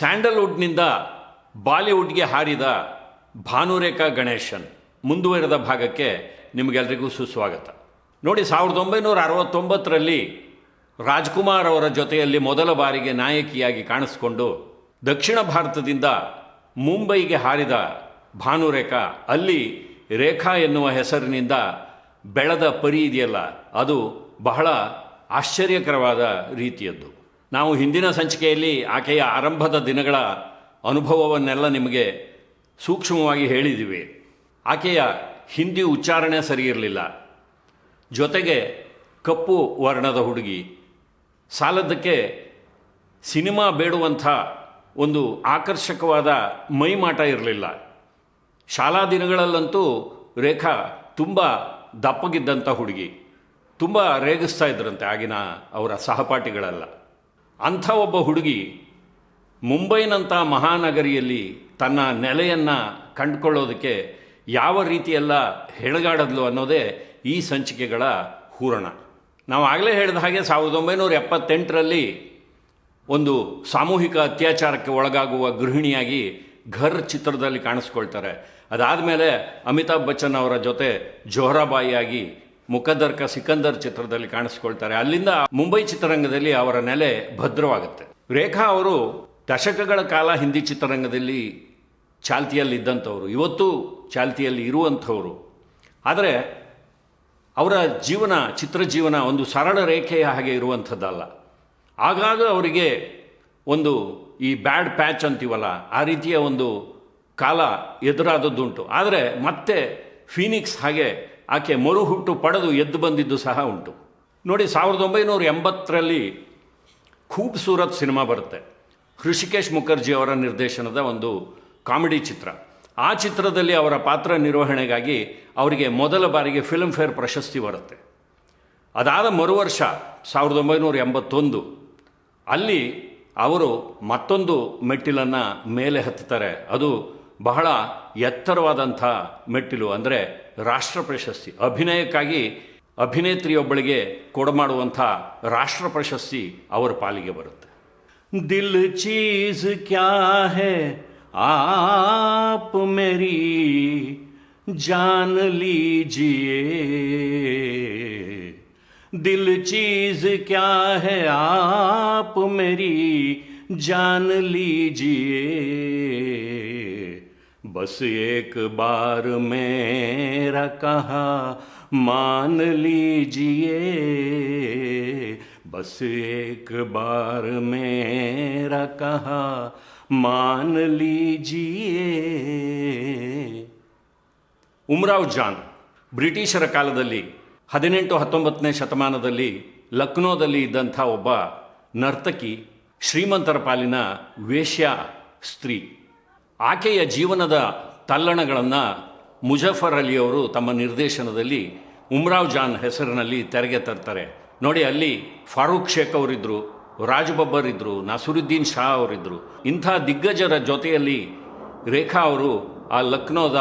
ಸ್ಯಾಂಡಲ್ವುಡ್ನಿಂದ ಬಾಲಿವುಡ್ಗೆ ಹಾರಿದ ಭಾನುರೇಖಾ ಗಣೇಶನ್ ಮುಂದುವರೆದ ಭಾಗಕ್ಕೆ ನಿಮಗೆಲ್ಲರಿಗೂ ಸುಸ್ವಾಗತ. ನೋಡಿ, ಸಾವಿರದ ಒಂಬೈನೂರ ಅರವತ್ತೊಂಬತ್ತರಲ್ಲಿ ರಾಜ್ಕುಮಾರ್ ಅವರ ಜೊತೆಯಲ್ಲಿ ಮೊದಲ ಬಾರಿಗೆ ನಾಯಕಿಯಾಗಿ ಕಾಣಿಸ್ಕೊಂಡು ದಕ್ಷಿಣ ಭಾರತದಿಂದ ಮುಂಬೈಗೆ ಹಾರಿದ ಭಾನುರೇಖಾ, ಅಲ್ಲಿ ರೇಖಾ ಎನ್ನುವ ಹೆಸರಿನಿಂದ ಬೆಳೆದ ಪರಿ ಇದೆಯಲ್ಲ, ಅದು ಬಹಳ ಆಶ್ಚರ್ಯಕರವಾದ ರೀತಿಯದ್ದು. ನಾವು ಹಿಂದಿನ ಸಂಚಿಕೆಯಲ್ಲಿ ಆಕೆಯ ಆರಂಭದ ದಿನಗಳ ಅನುಭವವನ್ನೆಲ್ಲ ನಿಮಗೆ ಸೂಕ್ಷ್ಮವಾಗಿ ಹೇಳಿದ್ದೀವಿ. ಆಕೆಯ ಹಿಂದಿ ಉಚ್ಚಾರಣೆ ಸರಿ ಇರಲಿಲ್ಲ. ಜೊತೆಗೆ ಕಪ್ಪು ವರ್ಣದ ಹುಡುಗಿ. ಸಾಲದಕ್ಕೆ ಸಿನಿಮಾ ಬೇಡುವಂಥ ಒಂದು ಆಕರ್ಷಕವಾದ ಮೈಮಾಟ ಇರಲಿಲ್ಲ. ಶಾಲಾ ದಿನಗಳಲ್ಲಂತೂ ರೇಖಾ ತುಂಬ ದಪ್ಪಗಿದ್ದಂಥ ಹುಡುಗಿ. ತುಂಬ ರೇಗಿಸ್ತಾ ಇದ್ರಂತೆ ಆಗಿನ ಅವರ ಸಹಪಾಠಿಗಳೆಲ್ಲ. ಅಂಥ ಒಬ್ಬ ಹುಡುಗಿ ಮುಂಬೈನಂಥ ಮಹಾನಗರಿಯಲ್ಲಿ ತನ್ನ ನೆಲೆಯನ್ನು ಕಂಡುಕೊಳ್ಳೋದಕ್ಕೆ ಯಾವ ರೀತಿಯೆಲ್ಲ ಹೆಳಗಾಡದ್ಲು ಅನ್ನೋದೇ ಈ ಸಂಚಿಕೆಗಳ ಹೂರಣ. ನಾವು ಆಗಲೇ ಹೇಳಿದ ಹಾಗೆ ಸಾವಿರದ ಒಂಬೈನೂರ ಎಪ್ಪತ್ತೆಂಟರಲ್ಲಿ ಒಂದು ಸಾಮೂಹಿಕ ಅತ್ಯಾಚಾರಕ್ಕೆ ಒಳಗಾಗುವ ಗೃಹಿಣಿಯಾಗಿ ಘರ್ ಚಿತ್ರದಲ್ಲಿ ಕಾಣಿಸ್ಕೊಳ್ತಾರೆ. ಅದಾದಮೇಲೆ ಅಮಿತಾಬ್ ಬಚ್ಚನ್ ಅವರ ಜೊತೆ ಜೋಹರಾಬಾಯಿಯಾಗಿ ಮುಖದ್ದರ್ ಕ ಸಿಕಂದರ್ ಚಿತ್ರದಲ್ಲಿ ಕಾಣಿಸ್ಕೊಳ್ತಾರೆ. ಅಲ್ಲಿಂದ ಮುಂಬೈ ಚಿತ್ರರಂಗದಲ್ಲಿ ಅವರ ನೆಲೆ ಭದ್ರವಾಗುತ್ತೆ. ರೇಖಾ ಅವರು ದಶಕಗಳ ಕಾಲ ಹಿಂದಿ ಚಿತ್ರರಂಗದಲ್ಲಿ ಚಾಲ್ತಿಯಲ್ಲಿ ಇದ್ದಂಥವ್ರು ಇವತ್ತು ಚಾಲ್ತಿಯಲ್ಲಿ ಇರುವಂಥವರು. ಆದರೆ ಅವರ ಜೀವನ, ಚಿತ್ರ ಜೀವನ ಒಂದು ಸರಳ ರೇಖೆಯ ಹಾಗೆ ಇರುವಂಥದ್ದಲ್ಲ. ಆಗಾಗ ಅವರಿಗೆ ಒಂದು ಈ ಬ್ಯಾಡ್ ಪ್ಯಾಚ್ ಅಂತೀವಲ್ಲ, ಆ ರೀತಿಯ ಒಂದು ಕಾಲ ಎದುರಾದದ್ದುಂಟು. ಆದರೆ ಮತ್ತೆ ಫೀನಿಕ್ಸ್ ಹಾಗೆ ಆಕೆ ಮರುಹುಟ್ಟು ಪಡೆದು ಎದ್ದು ಬಂದಿದ್ದು ಸಹ ಉಂಟು. ನೋಡಿ, ಸಾವಿರದ ಒಂಬೈನೂರ ಎಂಬತ್ತರಲ್ಲಿ ಖೂಬ್ಸೂರತ್ ಸಿನಿಮಾ ಬರುತ್ತೆ. ಹೃಷಿಕೇಶ್ ಮುಖರ್ಜಿ ಅವರ ನಿರ್ದೇಶನದ ಒಂದು ಕಾಮಿಡಿ ಚಿತ್ರ. ಆ ಚಿತ್ರದಲ್ಲಿ ಅವರ ಪಾತ್ರ ನಿರ್ವಹಣೆಗಾಗಿ ಅವರಿಗೆ ಮೊದಲ ಬಾರಿಗೆ ಫಿಲ್ಮ್ ಫೇರ್ ಪ್ರಶಸ್ತಿ ಬರುತ್ತೆ. ಅದಾದ ಮರುವರ್ಷ ಸಾವಿರದ ಒಂಬೈನೂರ ಎಂಬತ್ತೊಂದು, ಅಲ್ಲಿ ಅವರು ಮತ್ತೊಂದು ಮೆಟ್ಟಿಲನ್ನು ಮೇಲೆ ಹತ್ತುತ್ತಾರೆ ಅದು ಬಹಳ ಎತ್ತರವಾದಂಥ ಮೆಟ್ಟಿಲು ಅಂದರೆ ರಾಷ್ಟ್ರ ಪ್ರಶಸ್ತಿ. ಅಭಿನಯಕ್ಕಾಗಿ ಅಭಿನೇತ್ರಿಯೊಬ್ಬಳಿಗೆ ಕೊಡಮಾಡುವಂಥ ರಾಷ್ಟ್ರ ಪ್ರಶಸ್ತಿ ಅವರ ಪಾಲಿಗೆ ಬರುತ್ತೆ. ದಿಲ್ ಚೀಸ್ ಕ್ಯಾ ಹೇ? ಆಪ್ ಮೇರಿ ಜಾನ್ ಲೀಜಿಯೇ. ದಿಲ್ ಚೀಸ್ ಕ್ಯಾ ಹೇ? ಆಪ್ ಮೇರಿ ಜಾನ್ ಲೀಜಿಯೇ. बस एक बार मेरा कहा मान लीजिए बस एक बार मेरा कहा मान लीजिए ಉಮ್ರಾವ್ ಜಾನ್ ಬ್ರಿಟಿಷರ ಕಾಲದಲ್ಲಿ ಹದಿನೆಂಟು ಹತ್ತೊಂಬತ್ತನೇ ಶತಮಾನದಲ್ಲಿ ಲಕ್ನೋದಲ್ಲಿ ಇದ್ದಂಥ ಒಬ್ಬ ನರ್ತಕಿ ಶ್ರೀಮಂತರ ಪಾಲಿನ ವೇಶ್ಯ ಸ್ತ್ರೀ ಆಕೆಯ ಜೀವನದ ತಲ್ಲಣಗಳನ್ನು ಮುಜಫರ್ ಅಲಿಯವರು ತಮ್ಮ ನಿರ್ದೇಶನದಲ್ಲಿ ಉಮ್ರಾವ್ ಜಾನ್ ಹೆಸರಿನಲ್ಲಿ ತೆರೆಗೆ ತರ್ತಾರೆ. ನೋಡಿ, ಅಲ್ಲಿ ಫಾರೂಕ್ ಶೇಖ್ ಅವರಿದ್ದರು ರಾಜ್ ಬಬ್ಬರ್ ಇದ್ದರು ನಸುರುದ್ದೀನ್ ಶಾ ಅವರಿದ್ದರು ಇಂಥ ದಿಗ್ಗಜರ ಜೊತೆಯಲ್ಲಿ ರೇಖಾ ಅವರು ಆ ಲಕ್ನೋದ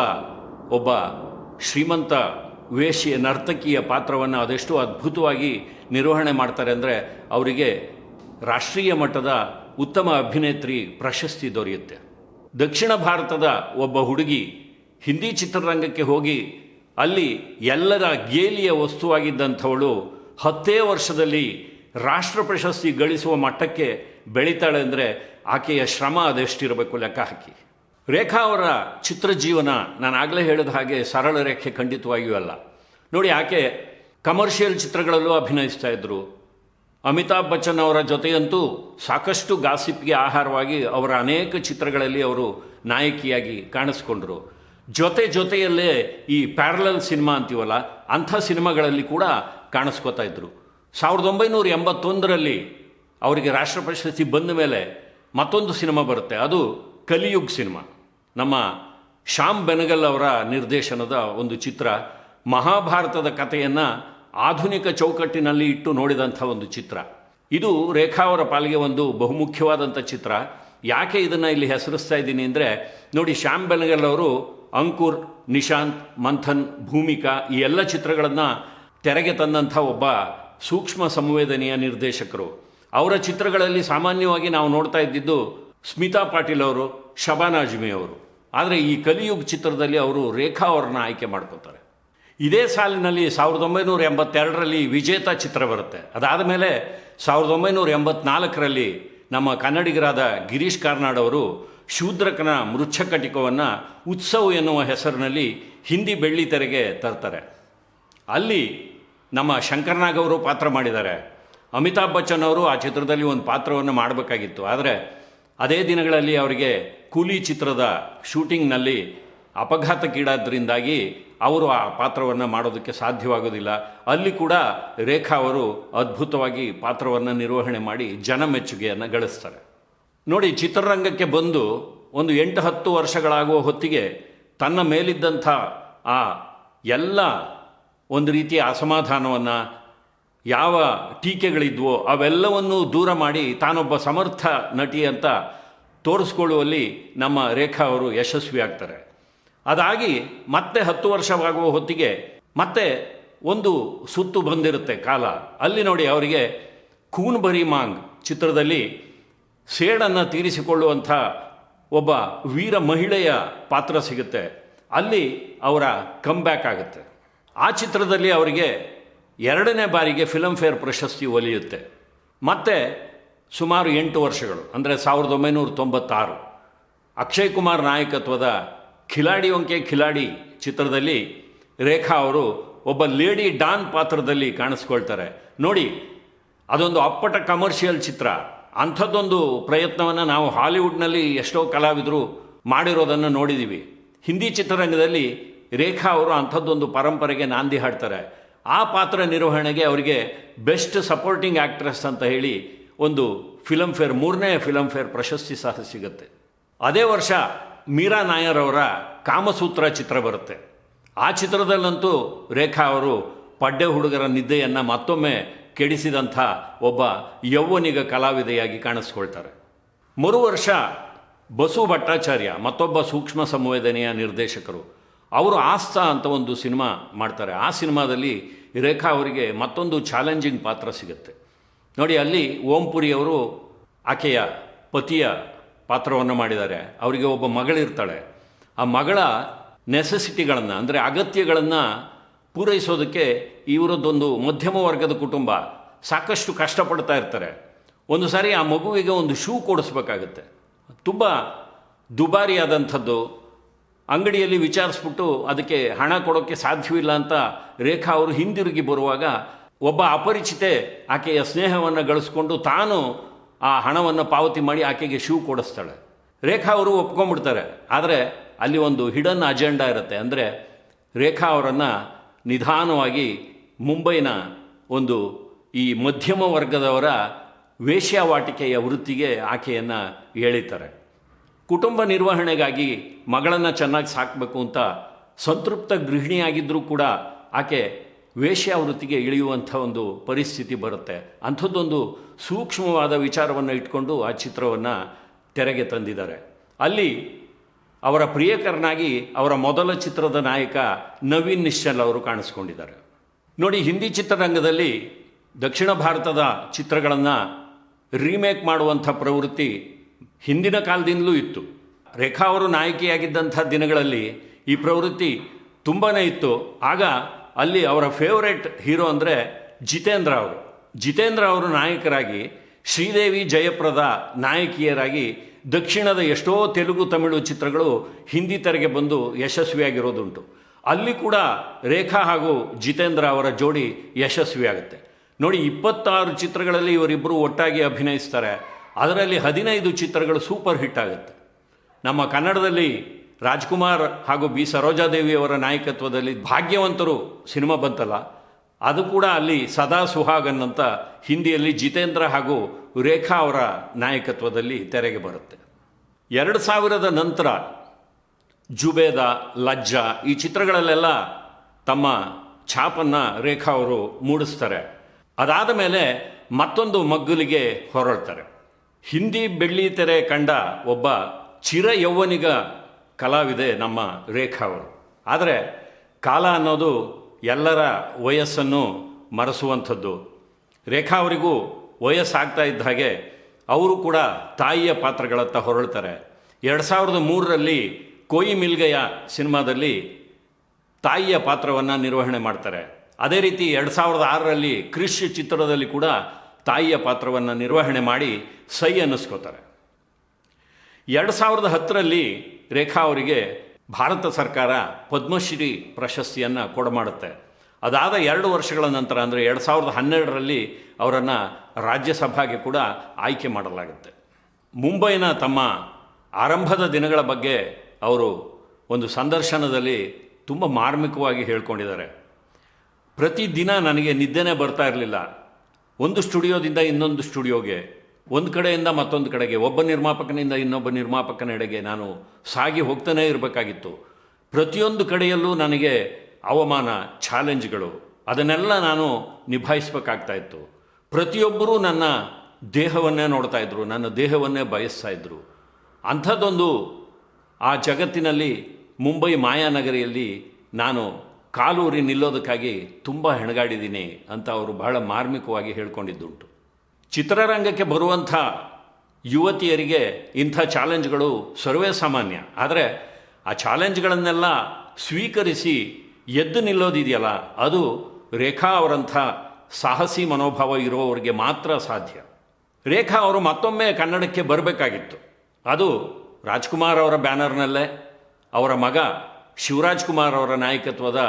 ಒಬ್ಬ ಶ್ರೀಮಂತ ವೇಷಿಯ ನರ್ತಕಿಯ ಪಾತ್ರವನ್ನು ಅದೆಷ್ಟು ಅದ್ಭುತವಾಗಿ ನಿರ್ವಹಣೆ ಮಾಡ್ತಾರೆ ಅಂದರೆ ಅವರಿಗೆ ರಾಷ್ಟ್ರೀಯ ಮಟ್ಟದ ಉತ್ತಮ ಅಭಿನೇತ್ರಿ ಪ್ರಶಸ್ತಿ ದೊರೆಯುತ್ತೆ. ದಕ್ಷಿಣ ಭಾರತದ ಒಬ್ಬ ಹುಡುಗಿ ಹಿಂದಿ ಚಿತ್ರರಂಗಕ್ಕೆ ಹೋಗಿ ಅಲ್ಲಿ ಎಲ್ಲರ ಗೇಲಿಯ ವಸ್ತುವಾಗಿದ್ದಂಥವಳು ಹತ್ತೇ ವರ್ಷದಲ್ಲಿ ರಾಷ್ಟ್ರ ಪ್ರಶಸ್ತಿ ಗಳಿಸುವ ಮಟ್ಟಕ್ಕೆ ಬೆಳೀತಾಳೆ ಅಂದರೆ ಆಕೆಯ ಶ್ರಮ ಅದೆಷ್ಟಿರಬೇಕು ಲೆಕ್ಕ ಹಾಕಿ. ರೇಖಾ ಅವರ ಚಿತ್ರ ಜೀವನ ನಾನು ಆಗಲೇ ಹೇಳಿದ ಹಾಗೆ ಸರಳ ರೇಖೆ ಖಂಡಿತವಾಗಿಯೂ ಅಲ್ಲ. ನೋಡಿ, ಆಕೆ ಕಮರ್ಷಿಯಲ್ ಚಿತ್ರಗಳಲ್ಲೂ ಅಭಿನಯಿಸ್ತಾ ಇದ್ದರು ಅಮಿತಾಬ್ ಬಚ್ಚನ್ ಅವರ ಜೊತೆಯಂತೂ ಸಾಕಷ್ಟು ಗಾಸಿಪ್ಗೆ ಆಹಾರವಾಗಿ ಅವರ ಅನೇಕ ಚಿತ್ರಗಳಲ್ಲಿ ಅವರು ನಾಯಕಿಯಾಗಿ ಕಾಣಿಸ್ಕೊಂಡ್ರು. ಜೊತೆ ಜೊತೆಯಲ್ಲೇ ಈ ಪ್ಯಾರಲಲ್ ಸಿನಿಮಾ ಅಂತೀವಲ್ಲ, ಅಂಥ ಸಿನಿಮಾಗಳಲ್ಲಿ ಕೂಡ ಕಾಣಿಸ್ಕೋತಾ ಇದ್ದರು ಸಾವಿರದ ಒಂಬೈನೂರ ಎಂಬತ್ತೊಂದರಲ್ಲಿ ಅವರಿಗೆ ರಾಷ್ಟ್ರ ಪ್ರಶಸ್ತಿ ಬಂದ ಮೇಲೆ ಮತ್ತೊಂದು ಸಿನಿಮಾ ಬರುತ್ತೆ, ಅದು ಕಲಿಯುಗ್ ಸಿನಿಮಾ. ನಮ್ಮ ಶ್ಯಾಮ್ ಬೆನಗಲ್ ಅವರ ನಿರ್ದೇಶನದ ಒಂದು ಚಿತ್ರ ಮಹಾಭಾರತದ ಕಥೆಯನ್ನು ಆಧುನಿಕ ಚೌಕಟ್ಟಿನಲ್ಲಿ ಇಟ್ಟು ನೋಡಿದಂಥ ಒಂದು ಚಿತ್ರ. ಇದು ರೇಖಾ ಅವರ ಪಾಲಿಗೆ ಒಂದು ಬಹುಮುಖ್ಯವಾದಂಥ ಚಿತ್ರ. ಯಾಕೆ ಇದನ್ನು ಇಲ್ಲಿ ಹೆಸರಿಸ್ತಾ ಇದ್ದೀನಿ ಅಂದರೆ, ನೋಡಿ ಶ್ಯಾಮ್ ಬೆನಗಲ್ ಅವರು ಅಂಕುರ್, ನಿಶಾಂತ್, ಮಂಥನ್, ಭೂಮಿಕಾ ಈ ಎಲ್ಲ ಚಿತ್ರಗಳನ್ನು ತೆರೆಗೆ ತಂದಂಥ ಒಬ್ಬ ಸೂಕ್ಷ್ಮ ಸಂವೇದನೆಯ ನಿರ್ದೇಶಕರು. ಅವರ ಚಿತ್ರಗಳಲ್ಲಿ ಸಾಮಾನ್ಯವಾಗಿ ನಾವು ನೋಡ್ತಾ ಇದ್ದಿದ್ದು ಸ್ಮಿತಾ ಪಾಟೀಲ್ ಅವರು, ಶಬಾನ ಅಜ್ಮಿ ಅವರು. ಆದರೆ ಈ ಕಲಿಯುಗ್ ಚಿತ್ರದಲ್ಲಿ ಅವರು ರೇಖಾ ಅವ್ರನ್ನ ಆಯ್ಕೆ ಮಾಡ್ಕೋತಾರೆ. ಇದೇ ಸಾಲಿನಲ್ಲಿ ಸಾವಿರದ ಒಂಬೈನೂರ ಎಂಬತ್ತೆರಡರಲ್ಲಿ ವಿಜೇತ ಚಿತ್ರ ಬರುತ್ತೆ. ಅದಾದ ಮೇಲೆ ಸಾವಿರದ ಒಂಬೈನೂರ ಎಂಬತ್ನಾಲ್ಕರಲ್ಲಿ ನಮ್ಮ ಕನ್ನಡಿಗರಾದ ಗಿರೀಶ್ ಕಾರ್ನಾಡ್ ಅವರು ಶೂದ್ರಕನ ಮೃಚ್ಛಕಟಿಕವನ್ನು ಉತ್ಸವ್ ಎನ್ನುವ ಹೆಸರಿನಲ್ಲಿ ಹಿಂದಿ ಬೆಳ್ಳಿ ತೆರೆಗೆ ತರ್ತಾರೆ. ಅಲ್ಲಿ ನಮ್ಮ ಶಂಕರ್ನಾಗ್ ಅವರು ಪಾತ್ರ ಮಾಡಿದ್ದಾರೆ. ಅಮಿತಾಬ್ ಬಚ್ಚನ್ ಅವರು ಆ ಚಿತ್ರದಲ್ಲಿ ಒಂದು ಪಾತ್ರವನ್ನು ಮಾಡಬೇಕಾಗಿತ್ತು. ಆದರೆ ಅದೇ ದಿನಗಳಲ್ಲಿ ಅವರಿಗೆ ಕೂಲಿ ಚಿತ್ರದ ಶೂಟಿಂಗ್ನಲ್ಲಿ ಅಪಘಾತಕ್ಕೀಡಾದ್ರಿಂದಾಗಿ ಅವರು ಆ ಪಾತ್ರವನ್ನು ಮಾಡೋದಕ್ಕೆ ಸಾಧ್ಯವಾಗೋದಿಲ್ಲ. ಅಲ್ಲಿ ಕೂಡ ರೇಖಾ ಅವರು ಅದ್ಭುತವಾಗಿ ಪಾತ್ರವನ್ನು ನಿರ್ವಹಣೆ ಮಾಡಿ ಜನ ಮೆಚ್ಚುಗೆಯನ್ನು ಗಳಿಸ್ತಾರೆ. ನೋಡಿ, ಚಿತ್ರರಂಗಕ್ಕೆ ಬಂದು ಒಂದು ಎಂಟು ಹತ್ತು ವರ್ಷಗಳಾಗುವ ಹೊತ್ತಿಗೆ ತನ್ನ ಮೇಲಿದ್ದಂಥ ಆ ಎಲ್ಲ ಒಂದು ರೀತಿಯ ಅಸಮಾಧಾನವನ್ನು, ಯಾವ ಟೀಕೆಗಳಿದ್ವೋ ಅವೆಲ್ಲವನ್ನೂ ದೂರ ಮಾಡಿ ತಾನೊಬ್ಬ ಸಮರ್ಥ ನಟಿ ಅಂತ ತೋರಿಸ್ಕೊಳ್ಳುವಲ್ಲಿ ನಮ್ಮ ರೇಖಾ ಅವರು ಯಶಸ್ವಿ ಆಗ್ತಾರೆ ಅದಾಗಿ ಮತ್ತೆ ಹತ್ತು ವರ್ಷವಾಗುವ ಹೊತ್ತಿಗೆ ಮತ್ತೆ ಒಂದು ಸುತ್ತು ಬಂದಿರುತ್ತೆ ಕಾಲ. ಅಲ್ಲಿ ನೋಡಿ ಅವರಿಗೆ ಖೂನ್ ಬರಿ ಮಾಂಗ್ ಚಿತ್ರದಲ್ಲಿ ಸೇಡನ್ನು ತೀರಿಸಿಕೊಳ್ಳುವಂಥ ಒಬ್ಬ ವೀರ ಮಹಿಳೆಯ ಪಾತ್ರ ಸಿಗುತ್ತೆ. ಅಲ್ಲಿ ಅವರ ಕಂಬ್ಯಾಕ್ ಆಗುತ್ತೆ. ಆ ಚಿತ್ರದಲ್ಲಿ ಅವರಿಗೆ ಎರಡನೇ ಬಾರಿಗೆ ಫಿಲಮ್ಫೇರ್ ಪ್ರಶಸ್ತಿ ಒಲಿಯುತ್ತೆ. ಮತ್ತೆ ಸುಮಾರು ಎಂಟು ವರ್ಷಗಳು, ಅಂದರೆ ಸಾವಿರದ ಒಂಬೈನೂರ ತೊಂಬತ್ತಾರು. ಅಕ್ಷಯ್ ಕುಮಾರ್ ನಾಯಕತ್ವದ ಖಿಲಾಡಿ ಒಂಕೆ ಖಿಲಾಡಿ ಚಿತ್ರದಲ್ಲಿ ರೇಖಾ ಅವರು ಒಬ್ಬ ಲೇಡಿ ಡಾನ್ ಪಾತ್ರದಲ್ಲಿ ಕಾಣಿಸ್ಕೊಳ್ತಾರೆ. ನೋಡಿ, ಅದೊಂದು ಅಪ್ಪಟ ಕಮರ್ಷಿಯಲ್ ಚಿತ್ರ. ಅಂಥದ್ದೊಂದು ಪ್ರಯತ್ನವನ್ನು ನಾವು ಹಾಲಿವುಡ್ನಲ್ಲಿ ಎಷ್ಟೋ ಕಲಾವಿದರು ಮಾಡಿರೋದನ್ನು ನೋಡಿದ್ದೀವಿ ಹಿಂದಿ ಚಿತ್ರರಂಗದಲ್ಲಿ ರೇಖಾ ಅವರು ಅಂಥದ್ದೊಂದು ಪರಂಪರೆಗೆ ನಾಂದಿ ಹಾಡ್ತಾರೆ. ಆ ಪಾತ್ರ ನಿರ್ವಹಣೆಗೆ ಅವರಿಗೆ ಬೆಸ್ಟ್ ಸಪೋರ್ಟಿಂಗ್ ಆ್ಯಕ್ಟ್ರೆಸ್ ಅಂತ ಹೇಳಿ ಒಂದು ಫಿಲಮ್ಫೇರ್ ಮೂರನೇ ಫಿಲಮ್ಫೇರ್ ಪ್ರಶಸ್ತಿ ಸಹ ಸಿಗುತ್ತೆ. ಅದೇ ವರ್ಷ ಮೀರಾ ನಾಯರ್ ಅವರ ಕಾಮಸೂತ್ರ ಚಿತ್ರ ಬರುತ್ತೆ. ಆ ಚಿತ್ರದಲ್ಲಂತೂ ರೇಖಾ ಅವರು ಪಡ್ಡೆ ಹುಡುಗರ ನಿದ್ದೆಯನ್ನು ಮತ್ತೊಮ್ಮೆ ಕೆಡಿಸಿದಂಥ ಒಬ್ಬ ಯೌವನಿಗ ಕಲಾವಿದೆಯಾಗಿ ಕಾಣಿಸ್ಕೊಳ್ತಾರೆ. ಮರು ವರ್ಷ ಬಸು ಭಟ್ಟಾಚಾರ್ಯ, ಮತ್ತೊಬ್ಬ ಸೂಕ್ಷ್ಮ ಸಂವೇದನೆಯ ನಿರ್ದೇಶಕರು. ಅವರು ಆಸ್ತಾ ಅಂತ ಒಂದು ಸಿನಿಮಾ ಮಾಡ್ತಾರೆ. ಆ ಸಿನಿಮಾದಲ್ಲಿ ರೇಖಾ ಅವರಿಗೆ ಮತ್ತೊಂದು ಚಾಲೆಂಜಿಂಗ್ ಪಾತ್ರ ಸಿಗುತ್ತೆ. ನೋಡಿ, ಅಲ್ಲಿ ಅವರು ಆಕೆಯ ಪತಿಯ ಪಾತ್ರವನ್ನು ಮಾಡಿದ್ದಾರೆ. ಅವರಿಗೆ ಒಬ್ಬ ಮಗಳಿರ್ತಾಳೆ. ಆ ಮಗಳ ನೆಸೆಸಿಟಿಗಳನ್ನು ಅಂದರೆ ಅಗತ್ಯಗಳನ್ನು ಪೂರೈಸೋದಕ್ಕೆ ಇವರದ್ದೊಂದು ಮಧ್ಯಮ ವರ್ಗದ ಕುಟುಂಬ ಸಾಕಷ್ಟು ಕಷ್ಟಪಡ್ತಾ ಇರ್ತಾರೆ. ಒಂದು ಸಾರಿ ಆ ಮಗುವಿಗೆ ಒಂದು ಶೂ ಕೊಡಿಸ್ಬೇಕಾಗತ್ತೆ. ತುಂಬ ದುಬಾರಿಯಾದಂಥದ್ದು. ಅಂಗಡಿಯಲ್ಲಿ ವಿಚಾರಿಸ್ಬಿಟ್ಟು ಅದಕ್ಕೆ ಹಣ ಕೊಡೋಕ್ಕೆ ಸಾಧ್ಯವಿಲ್ಲ ಅಂತ ರೇಖಾ ಅವರು ಹಿಂದಿರುಗಿ ಬರುವಾಗ ಒಬ್ಬ ಅಪರಿಚಿತೆ ಆಕೆಯ ಸ್ನೇಹವನ್ನು ಗಳಿಸ್ಕೊಂಡು ತಾನು ಆ ಹಣವನ್ನು ಪಾವತಿ ಮಾಡಿ ಆಕೆಗೆ ಶೂ ಕೊಡಿಸ್ತಾಳೆ. ರೇಖಾ ಅವರು ಒಪ್ಕೊಂಡ್ಬಿಡ್ತಾರೆ. ಆದರೆ ಅಲ್ಲಿ ಒಂದು ಹಿಡನ್ ಅಜೆಂಡಾ ಇರುತ್ತೆ. ಅಂದರೆ ರೇಖಾ ಅವರನ್ನು ನಿಧಾನವಾಗಿ ಮುಂಬೈನ ಒಂದು ಈ ಮಧ್ಯಮ ವರ್ಗದವರ ವೇಶ್ಯಾವಾಟಿಕೆಯ ವೃತ್ತಿಗೆ ಆಕೆಯನ್ನು ಎಳಿತಾರೆ. ಕುಟುಂಬ ನಿರ್ವಹಣೆಗಾಗಿ ಮಗಳನ್ನು ಚೆನ್ನಾಗಿ ಸಾಕಬೇಕು ಅಂತ ಸಂತೃಪ್ತ ಗೃಹಿಣಿಯಾಗಿದ್ದರೂ ಕೂಡ ಆಕೆ ವೇಶ್ಯಾವೃತ್ತಿಗೆ ಇಳಿಯುವಂಥ ಒಂದು ಪರಿಸ್ಥಿತಿ ಬರುತ್ತೆ. ಅಂಥದ್ದೊಂದು ಸೂಕ್ಷ್ಮವಾದ ವಿಚಾರವನ್ನು ಇಟ್ಕೊಂಡು ಆ ಚಿತ್ರವನ್ನು ತೆರೆಗೆ ತಂದಿದ್ದಾರೆ. ಅಲ್ಲಿ ಅವರ ಪ್ರಿಯಕರನಾಗಿ ಅವರ ಮೊದಲ ಚಿತ್ರದ ನಾಯಕ ನವೀನ್ ನಿಶ್ಚಲ್ ಅವರು ಕಾಣಿಸ್ಕೊಂಡಿದ್ದಾರೆ. ನೋಡಿ, ಹಿಂದಿ ಚಿತ್ರರಂಗದಲ್ಲಿ ದಕ್ಷಿಣ ಭಾರತದ ಚಿತ್ರಗಳನ್ನು ರೀಮೇಕ್ ಮಾಡುವಂಥ ಪ್ರವೃತ್ತಿ ಹಿಂದಿನ ಕಾಲದಿಂದಲೂ ಇತ್ತು. ರೇಖಾ ಅವರು ನಾಯಕಿಯಾಗಿದ್ದಂಥ ದಿನಗಳಲ್ಲಿ ಈ ಪ್ರವೃತ್ತಿ ತುಂಬಾ ಇತ್ತು. ಆಗ ಅಲ್ಲಿ ಅವರ ಫೇವರೇಟ್ ಹೀರೋ ಅಂದರೆ ಜಿತೇಂದ್ರ ಅವರು. ಜಿತೇಂದ್ರ ಅವರು ನಾಯಕರಾಗಿ, ಶ್ರೀದೇವಿ ಜಯಪ್ರದ ನಾಯಕಿಯರಾಗಿ ದಕ್ಷಿಣದ ಎಷ್ಟೋ ತೆಲುಗು ತಮಿಳು ಚಿತ್ರಗಳು ಹಿಂದಿ ತೆರೆಗೆ ಬಂದು ಯಶಸ್ವಿಯಾಗಿರೋದುಂಟು. ಅಲ್ಲಿ ಕೂಡ ರೇಖಾ ಹಾಗೂ ಜಿತೇಂದ್ರ ಅವರ ಜೋಡಿ ಯಶಸ್ವಿಯಾಗುತ್ತೆ. ನೋಡಿ, ಇಪ್ಪತ್ತಾರು ಚಿತ್ರಗಳಲ್ಲಿ ಇವರಿಬ್ಬರು ಒಟ್ಟಾಗಿ ಅಭಿನಯಿಸ್ತಾರೆ. ಅದರಲ್ಲಿ ಹದಿನೈದು ಚಿತ್ರಗಳು ಸೂಪರ್ ಹಿಟ್ ಆಗುತ್ತೆ. ನಮ್ಮ ಕನ್ನಡದಲ್ಲಿ ರಾಜ್ಕುಮಾರ್ ಹಾಗೂ ಬಿ ಸರೋಜಾದೇವಿಯವರ ನಾಯಕತ್ವದಲ್ಲಿ ಭಾಗ್ಯವಂತರು ಸಿನಿಮಾ ಬಂತಲ್ಲ? ಅದು ಕೂಡ ಅಲ್ಲಿ ಸದಾ ಸುಹಾಗನ್ ಅಂತ ಹಿಂದಿಯಲ್ಲಿ ಜಿತೇಂದ್ರ ಹಾಗೂ ರೇಖಾ ಅವರ ನಾಯಕತ್ವದಲ್ಲಿ ತೆರೆಗೆ ಬರುತ್ತೆ. ಎರಡು ಸಾವಿರದ ನಂತರ ಜುಬೇದ, ಲಜ್ಜಾ ಈ ಚಿತ್ರಗಳಲ್ಲೆಲ್ಲ ತಮ್ಮ ಛಾಪನ್ನು ರೇಖಾ ಅವರು ಮೂಡಿಸ್ತಾರೆ. ಅದಾದ ಮೇಲೆ ಮತ್ತೊಂದು ಮಗ್ಗುಲಿಗೆ ಹೊರಳ್ತಾರೆ. ಹಿಂದಿ ಬೆಳ್ಳಿ ತೆರೆ ಕಂಡ ಒಬ್ಬ ಚಿರ ಯೌವನಿಗ ಕಲಾವಿದೆ ನಮ್ಮ ರೇಖಾ ಅವರು. ಆದರೆ ಕಾಲ ಅನ್ನೋದು ಎಲ್ಲರ ವಯಸ್ಸನ್ನು ಮರೆಸುವಂಥದ್ದು. ರೇಖಾ ಅವರಿಗೂ ವಯಸ್ಸಾಗ್ತಾ ಇದ್ದ ಹಾಗೆ ಅವರು ಕೂಡ ತಾಯಿಯ ಪಾತ್ರಗಳತ್ತ ಹೊರಳ್ತಾರೆ. ಎರಡು ಸಾವಿರದ ಮೂರರಲ್ಲಿ ಕೋಯಿ ಮಿಲ್ಗಯ ಸಿನಿಮಾದಲ್ಲಿ ತಾಯಿಯ ಪಾತ್ರವನ್ನು ನಿರ್ವಹಣೆ ಮಾಡ್ತಾರೆ. ಅದೇ ರೀತಿ ಎರಡು ಸಾವಿರದ ಆರರಲ್ಲಿ ಕೃಷಿ ಚಿತ್ರದಲ್ಲಿ ಕೂಡ ತಾಯಿಯ ಪಾತ್ರವನ್ನು ನಿರ್ವಹಣೆ ಮಾಡಿ ಸೈ ಅನ್ನಿಸ್ಕೋತಾರೆ. ಎರಡು ಸಾವಿರದ ಹತ್ತರಲ್ಲಿ ರೇಖಾ ಅವರಿಗೆ ಭಾರತ ಸರ್ಕಾರ ಪದ್ಮಶ್ರೀ ಪ್ರಶಸ್ತಿಯನ್ನು ಕೊಡಮಾಡುತ್ತೆ ಅದಾದ ಎರಡು ವರ್ಷಗಳ ನಂತರ, ಅಂದರೆ ಎರಡು ಸಾವಿರದ ಹನ್ನೆರಡರಲ್ಲಿ ಅವರನ್ನು ರಾಜ್ಯಸಭೆಗೆ ಕೂಡ ಆಯ್ಕೆ ಮಾಡಲಾಗುತ್ತೆ. ಮುಂಬೈನ ತಮ್ಮ ಆರಂಭದ ದಿನಗಳ ಬಗ್ಗೆ ಅವರು ಒಂದು ಸಂದರ್ಶನದಲ್ಲಿ ತುಂಬ ಮಾರ್ಮಿಕವಾಗಿ ಹೇಳ್ಕೊಂಡಿದ್ದಾರೆ. ಪ್ರತಿದಿನ ನನಗೆ ನಿದ್ದೆನೇ ಬರ್ತಾ ಇರಲಿಲ್ಲ. ಒಂದು ಸ್ಟುಡಿಯೋದಿಂದ ಇನ್ನೊಂದು ಸ್ಟುಡಿಯೋಗೆ ಒಂದು ಕಡೆಯಿಂದ ಮತ್ತೊಂದು ಕಡೆಗೆ, ಒಬ್ಬ ನಿರ್ಮಾಪಕನಿಂದ ಇನ್ನೊಬ್ಬ ನಿರ್ಮಾಪಕನೆಡೆಗೆ ನಾನು ಸಾಗಿ ಹೋಗ್ತಾನೇ ಇರಬೇಕಾಗಿತ್ತು. ಪ್ರತಿಯೊಂದು ಕಡೆಯಲ್ಲೂ ನನಗೆ ಅವಮಾನ, ಚಾಲೆಂಜ್ಗಳು, ಅದನ್ನೆಲ್ಲ ನಾನು ನಿಭಾಯಿಸಬೇಕಾಗ್ತಾ ಇತ್ತು. ಪ್ರತಿಯೊಬ್ಬರೂ ನನ್ನ ದೇಹವನ್ನೇ ನೋಡ್ತಾ ಇದ್ರು, ನನ್ನ ದೇಹವನ್ನೇ ಬಯಸ್ತಾ ಇದ್ರು. ಅಂಥದ್ದೊಂದು ಆ ಜಗತ್ತಿನಲ್ಲಿ ಮುಂಬೈ ಮಾಯಾನಗರಿಯಲ್ಲಿ ನಾನು ಕಾಲೂರಿ ನಿಲ್ಲೋದಕ್ಕಾಗಿ ತುಂಬ ಹೆಣಗಾಡಿದ್ದೀನಿ ಅಂತ ಅವರು ಬಹಳ ಮಾರ್ಮಿಕವಾಗಿ ಹೇಳ್ಕೊಂಡಿದ್ದುಂಟು. ಚಿತ್ರರಂಗಕ್ಕೆ ಬರುವಂಥ ಯುವತಿಯರಿಗೆ ಇಂಥ ಚಾಲೆಂಜ್ಗಳು ಸರ್ವೇ ಸಾಮಾನ್ಯ. ಆದರೆ ಆ ಚಾಲೆಂಜ್ಗಳನ್ನೆಲ್ಲ ಸ್ವೀಕರಿಸಿ ಎದ್ದು ನಿಲ್ಲೋದಿದೆಯಲ್ಲ, ಅದು ರೇಖಾ ಅವರಂಥ ಸಾಹಸಿ ಮನೋಭಾವ ಇರುವವರಿಗೆ ಮಾತ್ರ ಸಾಧ್ಯ. ರೇಖಾ ಅವರು ಮತ್ತೊಮ್ಮೆ ಕನ್ನಡಕ್ಕೆ ಬರಬೇಕಾಗಿತ್ತು. ಅದು ರಾಜ್ಕುಮಾರ್ ಅವರ ಬ್ಯಾನರ್ನಲ್ಲೇ, ಅವರ ಮಗ ಶಿವರಾಜ್ ಕುಮಾರ್ ಅವರ ನಾಯಕತ್ವದ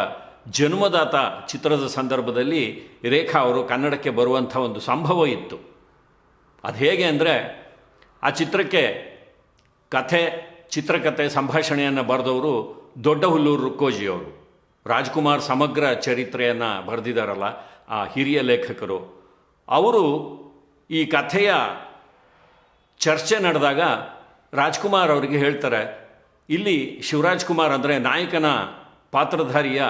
ಜನ್ಮದಾತ ಚಿತ್ರದ ಸಂದರ್ಭದಲ್ಲಿ ರೇಖಾ ಅವರು ಕನ್ನಡಕ್ಕೆ ಬರುವಂಥ ಒಂದು ಸಂಭವ ಇತ್ತು. ಅದು ಹೇಗೆ ಅಂದರೆ ಆ ಚಿತ್ರಕ್ಕೆ ಕಥೆ ಚಿತ್ರಕಥೆ ಸಂಭಾಷಣೆಯನ್ನು ಬರೆದವರು ದೊಡ್ಡ ಹುಲ್ಲೂರು ರುಕ್ಕೋಜಿಯವರು ರಾಜ್ಕುಮಾರ್ ಸಮಗ್ರ ಚರಿತ್ರೆಯನ್ನು ಬರೆದಿದ್ದಾರಲ್ಲ ಆ ಹಿರಿಯ ಲೇಖಕರು. ಅವರು ಈ ಕಥೆಯ ಚರ್ಚೆ ನಡೆದಾಗ ರಾಜ್ಕುಮಾರ್ ಅವರಿಗೆ ಹೇಳ್ತಾರೆ, ಇಲ್ಲಿ ಶಿವರಾಜ್ ಕುಮಾರ್ ಅಂದರೆ ನಾಯಕನ ಪಾತ್ರಧಾರಿಯ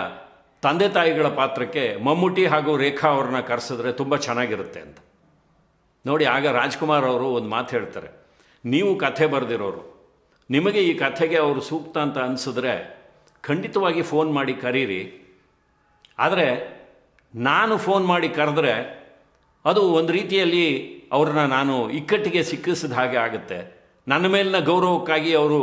ತಂದೆ ತಾಯಿಗಳ ಪಾತ್ರಕ್ಕೆ ಮಮ್ಮೂಟಿ ಹಾಗೂ ರೇಖಾ ಅವ್ರನ್ನ ಕರೆಸಿದ್ರೆ ತುಂಬ ಚೆನ್ನಾಗಿರುತ್ತೆ ಅಂತ. ನೋಡಿ, ಆಗ ರಾಜ್ಕುಮಾರ್ ಅವರು ಒಂದು ಮಾತು ಹೇಳ್ತಾರೆ. ನೀವು ಕಥೆ ಬರೆದಿರೋರು, ನಿಮಗೆ ಈ ಕಥೆಗೆ ಅವರು ಸೂಕ್ತ ಅಂತ ಅನಿಸಿದ್ರೆ ಖಂಡಿತವಾಗಿ ಫೋನ್ ಮಾಡಿ ಕರೀರಿ. ಆದರೆ ನಾನು ಫೋನ್ ಮಾಡಿ ಕರೆದ್ರೆ ಅದು ಒಂದು ರೀತಿಯಲ್ಲಿ ಅವ್ರನ್ನ ನಾನು ಇಕ್ಕಟ್ಟಿಗೆ ಸಿಕ್ಕಿಸಿದ ಹಾಗೆ ಆಗುತ್ತೆ. ನನ್ನ ಮೇಲಿನ ಗೌರವಕ್ಕಾಗಿ ಅವರು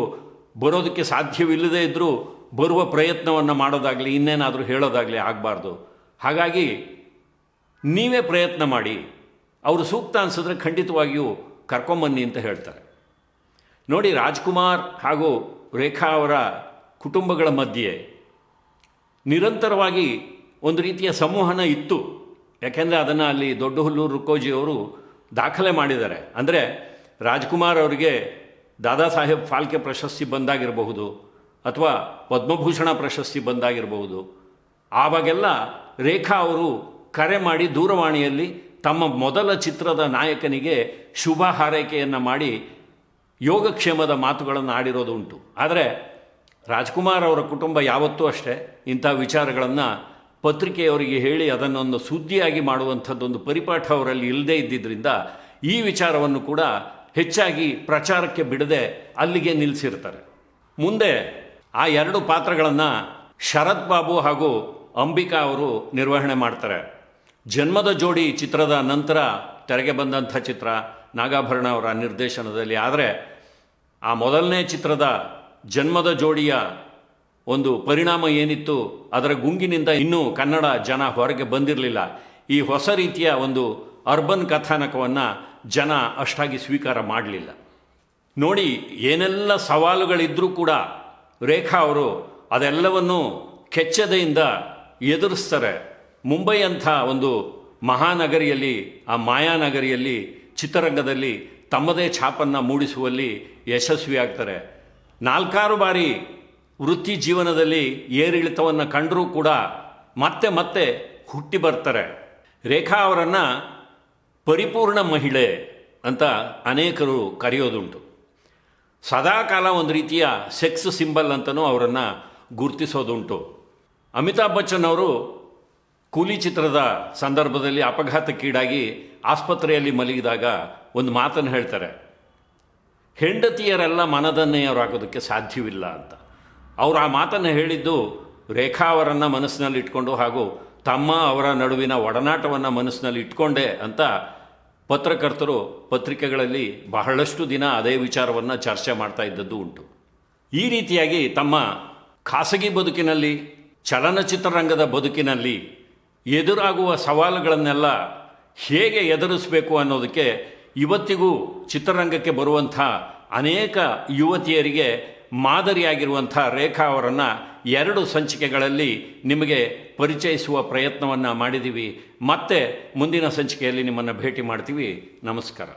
ಬರೋದಕ್ಕೆ ಸಾಧ್ಯವಿಲ್ಲದೇ ಇದ್ದರೂ ಬರುವ ಪ್ರಯತ್ನವನ್ನು ಮಾಡೋದಾಗಲಿ, ಇನ್ನೇನಾದರೂ ಹೇಳೋದಾಗಲಿ ಆಗಬಾರ್ದು. ಹಾಗಾಗಿ ನೀವೇ ಪ್ರಯತ್ನ ಮಾಡಿ. ಅವರು ಸೂಕ್ತ ಅನಿಸಿದ್ರೆ ಖಂಡಿತವಾಗಿಯೂ ಕರ್ಕೊಂಬನ್ನಿ ಅಂತ ಹೇಳ್ತಾರೆ. ನೋಡಿ ರಾಜ್ಕುಮಾರ್ ಹಾಗೂ ರೇಖಾ ಅವರ ಕುಟುಂಬಗಳ ಮಧ್ಯೆ ನಿರಂತರವಾಗಿ ಒಂದು ರೀತಿಯ ಸಂವಹನ ಇತ್ತು. ಯಾಕೆಂದರೆ ಅದನ್ನು ಅಲ್ಲಿ ದೊಡ್ಡ ಹುಲ್ಲೂರು ರುಕ್ಕೋಜಿ ಅವರು ದಾಖಲೆ ಮಾಡಿದ್ದಾರೆ. ಅಂದರೆ ರಾಜ್ಕುಮಾರ್ ಅವರಿಗೆ ದಾದಾ ಸಾಹೇಬ್ ಫಾಲ್ಕೆ ಪ್ರಶಸ್ತಿ ಬಂದಾಗಿರಬಹುದು ಅಥವಾ ಪದ್ಮಭೂಷಣ ಪ್ರಶಸ್ತಿ ಬಂದಾಗಿರಬಹುದು. ಆವಾಗೆಲ್ಲ ರೇಖಾ ಅವರು ಕರೆ ಮಾಡಿ ದೂರವಾಣಿಯಲ್ಲಿ ತಮ್ಮ ಮೊದಲ ಚಿತ್ರದ ನಾಯಕನಿಗೆ ಶುಭ ಹಾರೈಕೆಯನ್ನು ಮಾಡಿ ಯೋಗಕ್ಷೇಮದ ಮಾತುಗಳನ್ನು ಆಡಿರೋದು ಉಂಟು. ಆದರೆ ರಾಜ್ಕುಮಾರ್ ಅವರ ಕುಟುಂಬ ಯಾವತ್ತೂ ಅಷ್ಟೇ. ಇಂಥ ವಿಚಾರಗಳನ್ನು ಪತ್ರಿಕೆಯವರಿಗೆ ಹೇಳಿ ಅದನ್ನೊಂದು ಸುದ್ದಿಯಾಗಿ ಮಾಡುವಂಥದ್ದೊಂದು ಪರಿಪಾಠ ಅವರಲ್ಲಿ ಇಲ್ಲದೇ ಇದ್ದಿದ್ದರಿಂದ ಈ ವಿಚಾರವನ್ನು ಕೂಡ ಹೆಚ್ಚಾಗಿ ಪ್ರಚಾರಕ್ಕೆ ಬಿಡದೆ ಅಲ್ಲಿಗೆ ನಿಲ್ಲಿಸಿರ್ತಾರೆ ಮುಂದೆ ಆ ಎರಡು ಪಾತ್ರಗಳನ್ನು ಶರತ್ ಬಾಬು ಹಾಗೂ ಅಂಬಿಕಾ ಅವರು ನಿರ್ವಹಣೆ ಮಾಡ್ತಾರೆ. ಜನ್ಮದ ಜೋಡಿ ಚಿತ್ರದ ನಂತರ ತೆರೆಗೆ ಬಂದಂಥ ಚಿತ್ರ ನಾಗಾಭರಣ ಅವರ ನಿರ್ದೇಶನದಲ್ಲಿ. ಆದರೆ ಆ ಮೊದಲನೇ ಚಿತ್ರದ ಜನ್ಮದ ಜೋಡಿಯ ಒಂದು ಪರಿಣಾಮ ಏನಿತ್ತು, ಅದರ ಗುಂಗಿನಿಂದ ಇನ್ನೂ ಕನ್ನಡ ಜನ ಹೊರಗೆ ಬಂದಿರಲಿಲ್ಲ. ಈ ಹೊಸ ರೀತಿಯ ಒಂದು ಅರ್ಬನ್ ಕಥಾನಕವನ್ನು ಜನ ಅಷ್ಟಾಗಿ ಸ್ವೀಕಾರ ಮಾಡಲಿಲ್ಲ. ನೋಡಿ, ಏನೆಲ್ಲ ಸವಾಲುಗಳಿದ್ದರೂ ಕೂಡ ರೇಖಾ ಅವರು ಅದೆಲ್ಲವನ್ನು ಕೆಚ್ಚದೆಯಿಂದ ಎದುರಿಸ್ತಾರೆ. ಮುಂಬೈ ಅಂಥ ಒಂದು ಮಹಾನಗರಿಯಲ್ಲಿ, ಆ ಮಾಯಾನಗರಿಯಲ್ಲಿ ಚಿತ್ರರಂಗದಲ್ಲಿ ತಮ್ಮದೇ ಛಾಪನ್ನು ಮೂಡಿಸುವಲ್ಲಿ ಯಶಸ್ವಿಯಾಗ್ತಾರೆ. ನಾಲ್ಕಾರು ಬಾರಿ ವೃತ್ತಿ ಜೀವನದಲ್ಲಿ ಏರಿಳಿತವನ್ನು ಕಂಡರೂ ಕೂಡ ಮತ್ತೆ ಮತ್ತೆ ಹುಟ್ಟಿ ಬರ್ತಾರೆ. ರೇಖಾ ಅವರನ್ನು ಪರಿಪೂರ್ಣ ಮಹಿಳೆ ಅಂತ ಅನೇಕರು ಕರೆಯೋದುಂಟು. ಸದಾಕಾಲ ಒಂದು ರೀತಿಯ ಸೆಕ್ಸ್ ಸಿಂಬಲ್ ಅಂತಲೂ ಅವರನ್ನು ಗುರುತಿಸೋದುಂಟು. ಅಮಿತಾಬ್ ಬಚ್ಚನ್ ಅವರು ಕೂಲಿ ಚಿತ್ರದ ಸಂದರ್ಭದಲ್ಲಿ ಅಪಘಾತಕ್ಕೀಡಾಗಿ ಆಸ್ಪತ್ರೆಯಲ್ಲಿ ಮಲಗಿದಾಗ ಒಂದು ಮಾತನ್ನು ಹೇಳ್ತಾರೆ, ಹೆಂಡತಿಯರೆಲ್ಲ ಮನದನ್ನೆಯವರಾಗೋದಕ್ಕೆ ಸಾಧ್ಯವಿಲ್ಲ ಅಂತ. ಅವರು ಆ ಮಾತನ್ನು ಹೇಳಿದ್ದು ರೇಖಾ ಅವರನ್ನು ಮನಸ್ಸಿನಲ್ಲಿ ಇಟ್ಕೊಂಡು ಹಾಗೂ ತಮ್ಮ ಅವರ ನಡುವಿನ ಒಡನಾಟವನ್ನು ಮನಸ್ಸಿನಲ್ಲಿ ಇಟ್ಕೊಂಡೆ ಅಂತ ಪತ್ರಕರ್ತರು ಪತ್ರಿಕೆಗಳಲ್ಲಿ ಬಹಳಷ್ಟು ದಿನ ಅದೇ ವಿಚಾರವನ್ನು ಚರ್ಚೆ ಮಾಡ್ತಾ ಇದ್ದದ್ದು ಉಂಟು. ಈ ರೀತಿಯಾಗಿ ತಮ್ಮ ಖಾಸಗಿ ಬದುಕಿನಲ್ಲಿ, ಚಲನಚಿತ್ರರಂಗದ ಬದುಕಿನಲ್ಲಿ ಎದುರಾಗುವ ಸವಾಲುಗಳನ್ನೆಲ್ಲ ಹೇಗೆ ಎದುರಿಸಬೇಕು ಅನ್ನೋದಕ್ಕೆ ಇವತ್ತಿಗೂ ಚಿತ್ರರಂಗಕ್ಕೆ ಬರುವಂಥ ಅನೇಕ ಯುವತಿಯರಿಗೆ ಮಾದರಿಯಾಗಿರುವಂಥ ರೇಖಾ ಅವರನ್ನು ಎರಡು ಸಂಚಿಕೆಗಳಲ್ಲಿ ನಿಮಗೆ ಪರಿಚಯಿಸುವ ಪ್ರಯತ್ನವನ್ನು ಮಾಡಿದ್ದೀವಿ. ಮತ್ತೆ ಮುಂದಿನ ಸಂಚಿಕೆಯಲ್ಲಿ ನಿಮ್ಮನ್ನು ಭೇಟಿ ಮಾಡ್ತೀವಿ. ನಮಸ್ಕಾರ.